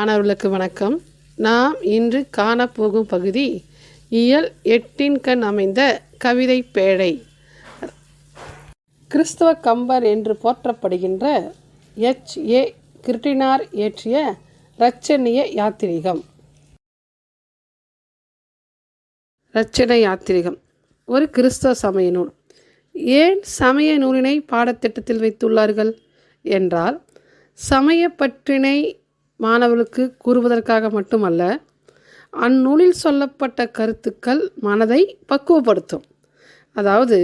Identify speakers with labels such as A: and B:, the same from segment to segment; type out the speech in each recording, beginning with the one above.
A: மாணவர்களுக்கு வணக்கம். நாம் இன்று காணப்போகும் பகுதி இயல் எட்டின் கண் அமைந்த கவிதை பேழை. கிறிஸ்தவ கம்பர் என்று போற்றப்படுகின்ற எச். ஏ. கிருட்டினார் இயற்றிய இரட்சணிய யாத்திரிகம். இரட்சண யாத்திரிகம். ஒரு கிறிஸ்தவ சமய நூல். ஏன் சமய நூலினை பாடத்திட்டத்தில் வைத்துள்ளார்கள்? என்றால் சமய பற்றினை மாணவர்களுக்கு கூறுவதற்காக மட்டுமல்ல அந்நூலில் சொல்லப்பட்ட கருத்துக்கள் மனதை பக்குவப்படுத்தும். அதாவது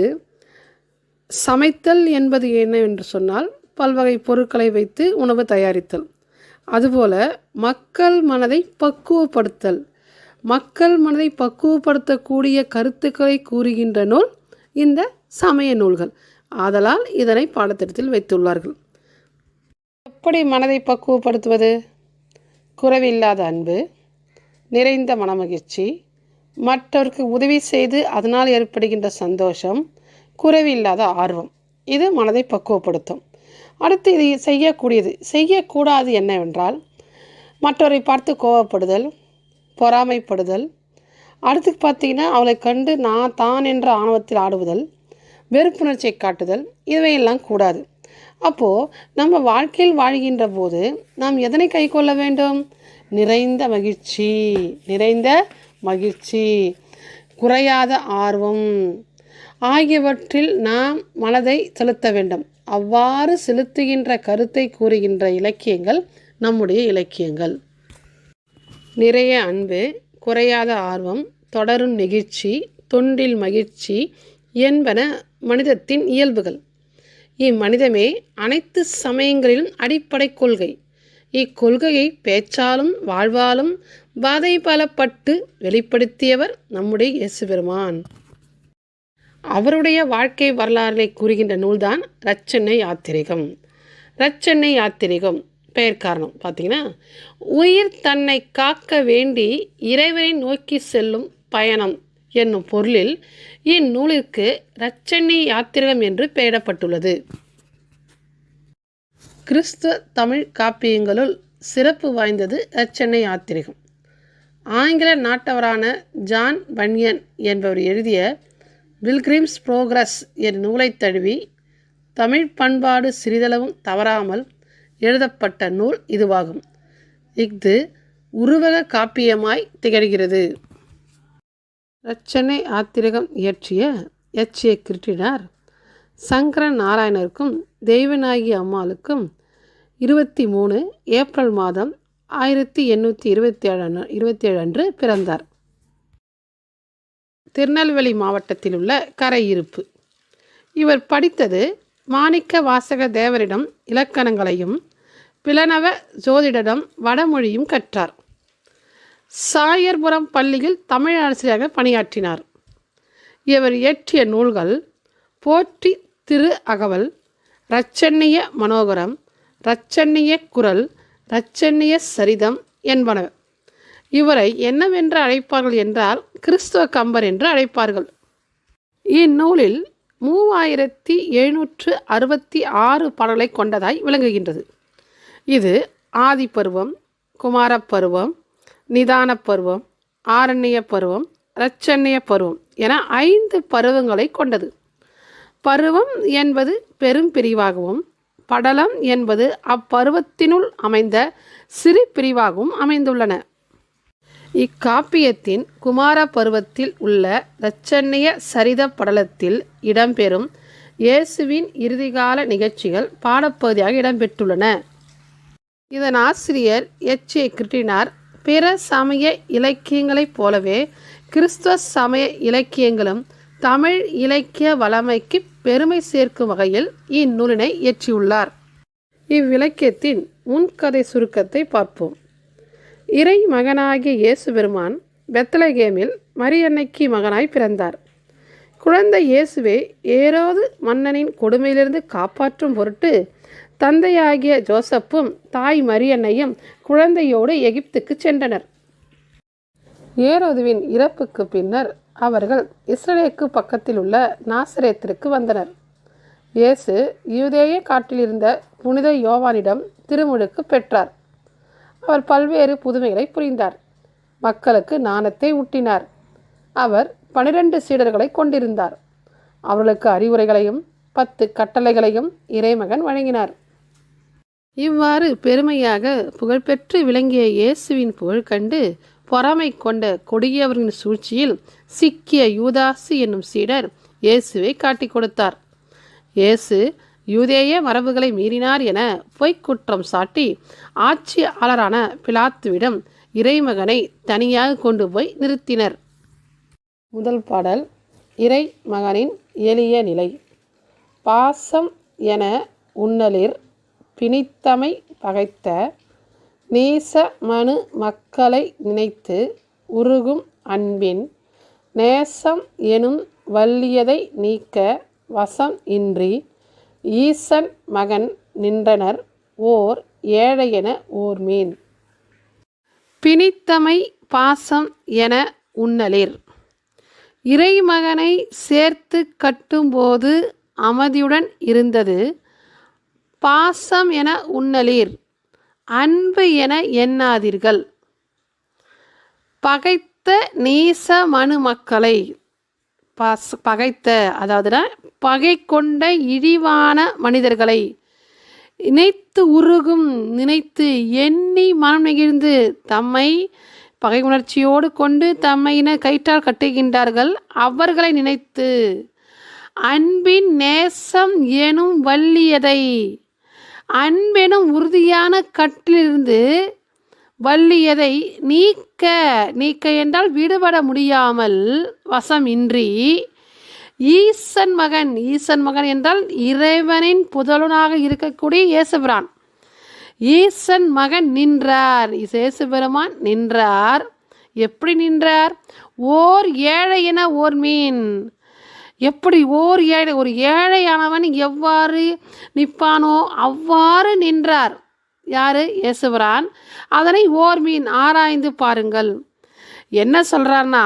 A: சமைத்தல் என்பது என்ன என்று சொன்னால் பல்வகை பொருட்களை வைத்து உணவு தயாரித்தல். அதுபோல மக்கள் மனதை பக்குவப்படுத்தல். மக்கள் மனதை பக்குவப்படுத்தக்கூடிய கருத்துக்களை கூறுகின்ற நூல் இந்த சமய நூல்கள். ஆதலால் இதனை பாடத்திட்டத்தில் வைத்துள்ளார்கள். எப்படி மனதை பக்குவப்படுத்துவது? குறைவில்லாத அன்பு நிறைந்த மனமகிழ்ச்சி மற்றவருக்கு உதவி செய்து அதனால் ஏற்படுகின்ற சந்தோஷம் குறைவில்லாத ஆர்வம். இது மனதை பக்குவப்படுத்தும். அடுத்து இது செய்யக்கூடியது செய்யக்கூடாது என்னவென்றால் மற்றவரை பார்த்து கோவப்படுதல் பொறாமைப்படுதல். அடுத்து பார்த்திங்கன்னா அவளை கண்டு நான் தான் என்ற ஆணவத்தில் ஆடுவதல் வெறுப்புணர்ச்சியை காட்டுதல் இவையெல்லாம் கூடாது. அப்போது நம்ம வாழ்க்கையில் வாழ்கின்ற போது நாம் எதனை கை கொள்ள வேண்டும்? நிறைந்த மகிழ்ச்சி நிறைந்த மகிழ்ச்சி குறையாத ஆர்வம் ஆகியவற்றில் நாம் மனதை செலுத்த வேண்டும். அவ்வாறு செலுத்துகின்ற கருத்தை கூறுகின்ற இலக்கியங்கள் நம்முடைய இலக்கியங்கள். நிறைய அன்பு குறையாத ஆர்வம் தொடரும் நெகிழ்ச்சி தொண்டில் மகிழ்ச்சி என்பன மனிதத்தின் இயல்புகள். இம்மனிதமே அனைத்து சமயங்களிலும் அடிப்படை கொள்கை. இக்கொள்கையை பேச்சாலும் வாழ்வாலும் பாதை பலப்பட்டு வெளிப்படுத்தியவர் நம்முடைய இயேசு பெருமான் அவருடைய வாழ்க்கை வரலாறுகளை கூறுகின்ற நூல்தான் ரச்சென்னை யாத்திரிகம். ரச்சென்னை யாத்திரிகம் பெயர் காரணம் பார்த்தீங்கன்னா உயிர் தன்னை காக்க வேண்டி இறைவனை நோக்கி செல்லும் பயணம். என்னும் பொருளில் இந்நூலிற்கு இரட்சணி யாத்திரகம் என்று பெயரிடப்பட்டுள்ளது. கிறிஸ்துவ தமிழ் காப்பியங்களுள் சிறப்பு வாய்ந்தது ரச்சென்னை யாத்திரிகம். ஆங்கில நாட்டவரான ஜான் பன்யன் என்பவர் எழுதிய பில்கிரிம்ஸ் புரோக்ரஸ் என் நூலை தழுவி தமிழ் பண்பாடு சிறிதளவும் தவறாமல் எழுதப்பட்ட நூல் இதுவாகும். இஃது உருவக காப்பியமாய் திகழ்கிறது. ரச்சனை ஆத்திரகம் இயற்றிய எச். ஏ. கிருட்டினார் சங்கர நாராயணருக்கும் தெய்வநாயகி அம்மாளுக்கும் இருபத்தி மூணு ஏப்ரல் மாதம் ஆயிரத்தி எண்ணூற்றி இருபத்தி ஏழு இருபத்தி ஏழு அன்று பிறந்தார். திருநெல்வேலி மாவட்டத்தில் உள்ள கரையிருப்பு. இவர் படித்தது மாணிக்க வாசக தேவரிடம் இலக்கணங்களையும் பிளனவ ஜோதிடரிடம் வடமொழியும் கற்றார். சாயர்புரம் பள்ளியில் தமிழ் ஆசிரியராக பணியாற்றினார். இவர் இயற்றிய நூல்கள் போற்றி திரு அகவல் இரட்சண்ணிய மனோகரம் இரட்சண்ணிய குரல் இரட்சண்ணிய சரிதம் என்பன. இவரை என்னவென்று அழைப்பார்கள் என்றால் கிறிஸ்துவ கம்பர் என்று அழைப்பார்கள். இந்நூலில் மூவாயிரத்தி எழுநூற்று அறுபத்தி ஆறு பாடல்களை கொண்டதாய் விளங்குகின்றது. இது ஆதிப்பருவம் குமாரப்பருவம் நிதான பருவம் ஆரண்ய பருவம் இரட்சண்ய பருவம் என ஐந்து பருவங்களை கொண்டது. பருவம் என்பது பெரும் பிரிவாகவும் படலம் என்பது அப்பருவத்தினுள் அமைந்த சிறு பிரிவாகவும் அமைந்துள்ளன. இக்காப்பியத்தின் குமார பருவத்தில் உள்ள இரட்சண்ய சரித படலத்தில் இடம்பெறும் இயேசுவின் இறுதிகால நிகழ்ச்சிகள் பாடப்பகுதியாக இடம்பெற்றுள்ளன. இதன் ஆசிரியர் எச் ஏ கிருட்டினார் பிற சமய இலக்கியங்களைப் போலவே கிறிஸ்துவ சமய இலக்கியங்களும் தமிழ் இலக்கிய வளமைக்கு பெருமை சேர்க்கும் வகையில் இந்நூலினை இயற்றியுள்ளார். இவ்விலக்கியத்தின் முன்கதை சுருக்கத்தை பார்ப்போம். இறை மகனாகிய இயேசு பெருமான் பெத்தலகேமில் மரியன்னைக்கு மகனாய் பிறந்தார். குழந்தை இயேசுவை ஏரோது மன்னனின் கொடுமையிலிருந்து காப்பாற்றும் பொருட்டு தந்தையாகிய ஜோசப்பும் தாய் மரியன்னையும் குழந்தையோடு எகிப்துக்கு சென்றனர். ஏரோதுவின் இறப்புக்கு பின்னர் அவர்கள் இஸ்ரேலுக்கு பக்கத்தில் உள்ள நாசரேத்திற்கு வந்தனர். இயேசு யூதேய காட்டிலிருந்த புனித யோவானிடம் திருமுழுக்கு பெற்றார். அவர் பல்வேறு புதுமைகளை புரிந்தார். மக்களுக்கு நாணத்தை ஊட்டினார். அவர் பனிரெண்டு சீடர்களை கொண்டிருந்தார். அவர்களுக்கு அறிவுரைகளையும் பத்து கட்டளைகளையும் இறைமகன் வழங்கினார். இவ்வாறு பெருமையாக புகழ்பெற்று விளங்கிய இயேசுவின் புகழ் கண்டு பொறாமை கொண்ட கொடியவரின் சூழ்ச்சியில் சிக்கிய யூதாசு என்னும் சீடர் இயேசுவை காட்டிக் கொடுத்தார். இயேசு யூதேய மரபுகளை மீறினார் என பொய்க்குற்றம் சாட்டி ஆட்சியாளரான பிலாத்துவிடம் இறைமகனை தனியாக கொண்டு போய் நிறுத்தினர். முதல் பாடல் இறை மகனின் எளிய நிலை. பாசம் என உன்னலிர் பிணித்தமை பகைத்த நேச மனு மக்களை நினைத்து உருகும் அன்பின் நேசம் எனும் வல்லியதை நீக்க வசம் இன்றி ஈசன் மகன் நின்றனர் ஓர் ஏழையென ஓர் மீன் பிணித்தமை பாசம் என உண்ணலிர். இறைமகனை சேர்த்து கட்டும்போது அமைதியுடன் இருந்தது. பாசம் என உண்ணலீர். அன்பு என எண்ணாதீர்கள். பகைத்த நீச மனு மக்களை பாச பகைத்த அதாவதுனா பகை கொண்ட இழிவான மனிதர்களை நினைத்து உருகும் நினைத்து எண்ணி மனம் நெகிழ்ந்து தம்மை பகை உணர்ச்சியோடு கொண்டு தம்மையின கயிற்றால் கட்டுகின்றார்கள். அவர்களை நினைத்து அன்பின் நேசம் எனும் வல்லியதை அன்பெனும் உறுதியான கட்டிலிருந்து வள்ளியதை நீக்க நீக்க என்றால் விடுபட முடியாமல் வசம் இன்றி ஈசன் மகன் ஈசன் மகன் என்றால் இறைவனின் புதலனாக இருக்கக்கூடிய இயேசுபிரான். ஈசன் மகன் நின்றார். இயேசுபெருமான் நின்றார். எப்படி நின்றார்? ஓர் ஏழை என ஓர் மீன். எப்படி ஓர் ஏழை ஒரு ஏழையானவன் எவ்வாறு நிற்பானோ அவ்வாறு நின்றார். யார்? இயேசுவரான் அதனை ஓர் மீன் ஆராய்ந்து பாருங்கள். என்ன சொல்கிறார்னா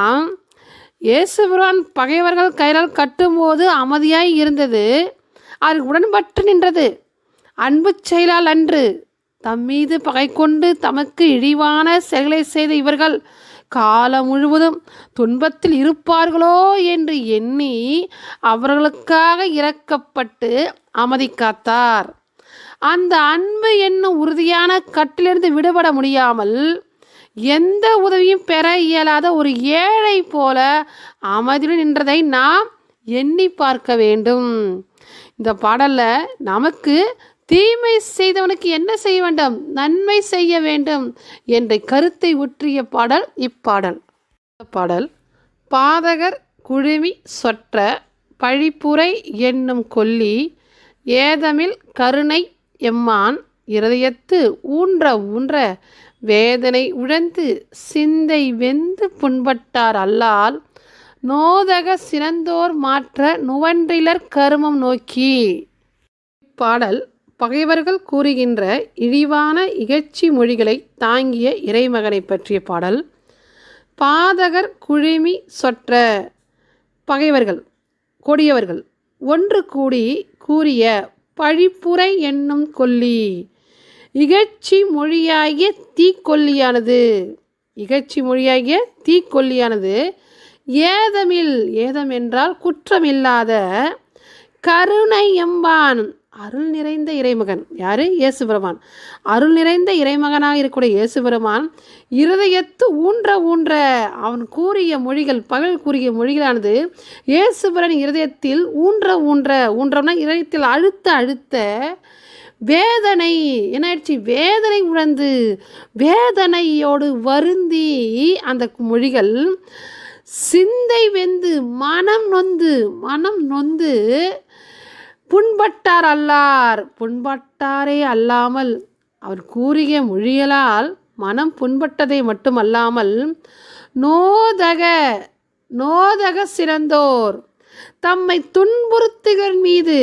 A: இயேசுபிரான் பகைவர்கள் கயிறால் கட்டும்போது அமைதியாய் இருந்தது. அது உடன்பட்டு நின்றது. அன்பு செயலால் அன்று தம் மீது பகை கொண்டு தமக்கு இழிவான செயலை செய்த இவர்கள் காலம் முழுவதும் துன்பத்தில் இருப்பார்களோ என்று எண்ணி அவர்களுக்காக இறக்கப்பட்டு அமைதி காத்தார். அந்த அன்பு என்னும் உறுதியான கட்டிலிருந்து விடுபட முடியாமல் எந்த உதவியும் பெற இயலாத ஒரு ஏழை போல அமைதியுடன் நின்றதை நாம் எண்ணி பார்க்க வேண்டும். இந்த பாடலில் நமக்கு தீமை செய்தவனுக்கு என்ன செய்ய வேண்டும்? நன்மை செய்ய வேண்டும் என்ற கருத்தை உற்றிய பாடல் இப்பாடல். பாடல் பாதகர் குழுமி சொற்ற பழிப்புரை என்னும் கொல்லி ஏதமில் கருணை எம்மான் இருதயத்து ஊன்ற ஊன்ற வேதனை உழந்து சிந்தை வெந்து புண்பட்டார் அல்லால் நோதக சிறந்தோர் மாற்ற நுவன்றிலர் கருமம் நோக்கி. பாடல் பகைவர்கள் கூறுகின்ற இழிவான இகழ்ச்சி மொழிகளை தாங்கிய இறைமகனை பற்றிய பாடல் பாதகர் குழுமி சொற்ற பகைவர்கள் கொடியவர்கள். ஒன்று கூடி கூறிய பழிப்புரை என்னும் கொல்லி இகழ்ச்சி மொழியாகிய தீக்கொல்லியானது இகழ்ச்சி மொழியாகிய தீக்கொல்லியானது ஏதமில் ஏதம் என்றால் குற்றமில்லாத கருணை எம்பான் அருள் நிறைந்த இறைமகன். யாரு? இயேசுபிரமான் அருள் நிறைந்த இறைமகனாக இருக்கக்கூடிய இயேசுபிரமான் இருதயத்து ஊன்ற ஊன்ற அவன் கூறிய மொழிகள் பகல் கூறிய மொழிகளானது இயேசுபுரன் இருதயத்தில் ஊன்ற ஊன்ற ஊன்றம்னா இதயத்தில் அழுத்த அழுத்த வேதனை. என்ன ஆயிடுச்சு வேதனை உணர்ந்து வேதனையோடு வருந்தி அந்த மொழிகள் சிந்தை வெந்து மனம் நொந்து மனம் நொந்து புண்பட்டார் அல்லார். புண்பட்டாரே அல்லாமல். அவர் கூறிய மொழியலால் மனம் புண்பட்டதை மட்டுமல்லாமல் நோதக நோதக சிறந்தோர். தம்மை துன்புறுத்துகள் மீது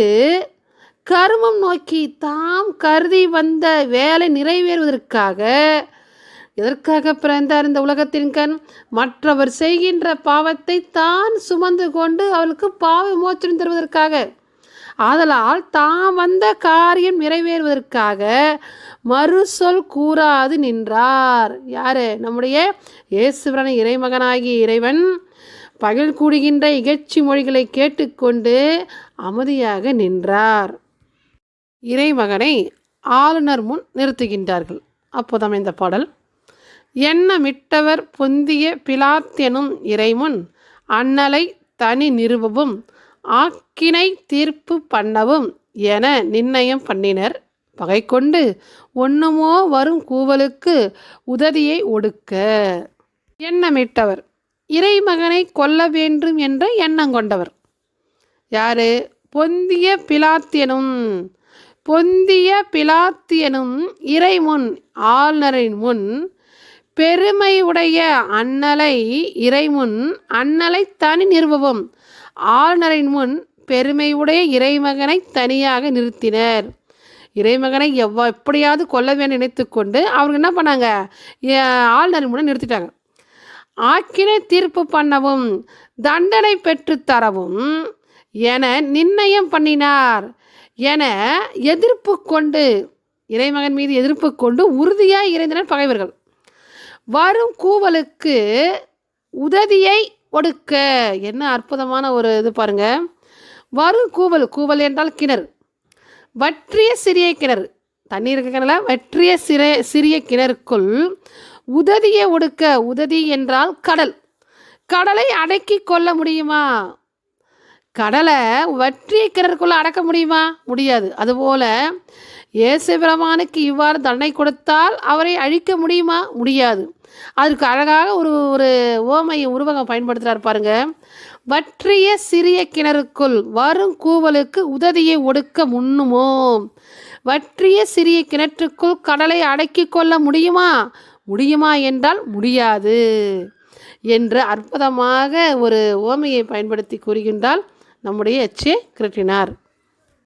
A: கருமம் நோக்கி தாம் கருதி வந்த வேலை நிறைவேறுவதற்காக எதற்காக பிறந்தார் இந்த உலகத்தின் கண்? மற்றவர் செய்கின்ற பாவத்தை தான் சுமந்து கொண்டு அவளுக்கு பாவ மோச்சனம் தருவதற்காக. ஆதலால் தாம் வந்த காரியம் நிறைவேறுவதற்காக மறுசொல் கூறாது நின்றார். யாரு? நம்முடைய இயேசுவரன் இறைமகனாகிய இறைவன். பகல் கூடுகின்ற இகழ்ச்சி மொழிகளை கேட்டுக்கொண்டு அமைதியாக நின்றார். இறைமகனை ஆளுநர் முன் நிறுத்துகின்றார்கள். அப்போதாம் இந்த பாடல். எண்ணமிட்டவர் பொந்திய பிலாத்தெனும் இறைமுன் அண்ணலை தனி நிறுவவும் ஆக்கினை தீர்ப்பு பண்ணவும் என நிர்ணயம் பண்ணினர். பகை கொண்டு ஒண்ணுமோ வரும் கூவலுக்கு உதவியை ஒடுக்க எண்ணமிட்டவர். இறைமகனை கொல்ல வேண்டும் என்ற எண்ணம் கொண்டவர். யாரு? பொந்திய பிலாத்தியனும் பொந்திய பிலாத்தியனும் இறைமுன் ஆளுநரின் முன் பெருமையுடைய அண்ணலை இறைமுன் அண்ணலை தனி நிறுவவும் ஆளுநரின் முன் பெருமையுடைய இறைமகனை தனியாக நிறுத்தினர். இறைமகனை எவ்வா எப்படியாவது கொல்ல வேண்டும் நினைத்து கொண்டு அவங்க என்ன பண்ணாங்க? ஆளுநரின் முன்னே நிறுத்திட்டாங்க. ஆக்கினை தீர்ப்பு பண்ணவும் தண்டனை பெற்றுத்தரவும் என நிர்ணயம் பண்ணினார். என எதிர்ப்பு கொண்டு இறைமகன் மீது எதிர்ப்பு கொண்டு உறுதியாக இறைந்தனர் பகைவர்கள். வரும் கூவலுக்கு உதவியை ஒடுக்க. என்ன அற்புதமான ஒரு இது பாருங்க. வரும் கூவல் கூவல் என்றால் கிணறு. வற்றிய சிறிய கிணறு. தண்ணி இருக்க கிணறுல வற்றிய சிறிய சிறிய கிணறுக்குள் உதவியை ஒடுக்க. உதவி என்றால் கடல். கடலை அடக்கி கொள்ள முடியுமா? கடலை வற்றிய கிணறுக்குள்ளே அடக்க முடியுமா? முடியாது. அதுபோல் இயேசு பிரமானுக்கு இவ்வாறு தண்டனை கொடுத்தால் அவரை அழிக்க முடியுமா? முடியாது. அதற்கு அழகாக ஒரு ஒரு ஓமை உருவகம் பயன்படுத்துகிறார் பாருங்க. வற்றிய சிறிய கிணறுக்குள் வரும் கூவலுக்கு உதவியை ஒடுக்க முன்னுமோ? வற்றிய சிறிய கிணற்றுக்குள் கடலை அடக்கி கொள்ள முடியுமா? முடியுமா என்றால் முடியாது. என்று அற்புதமாக ஒரு ஓமையை பயன்படுத்தி கூறுகின்றால் நம்முடைய எச்சே கிருட்டினார்.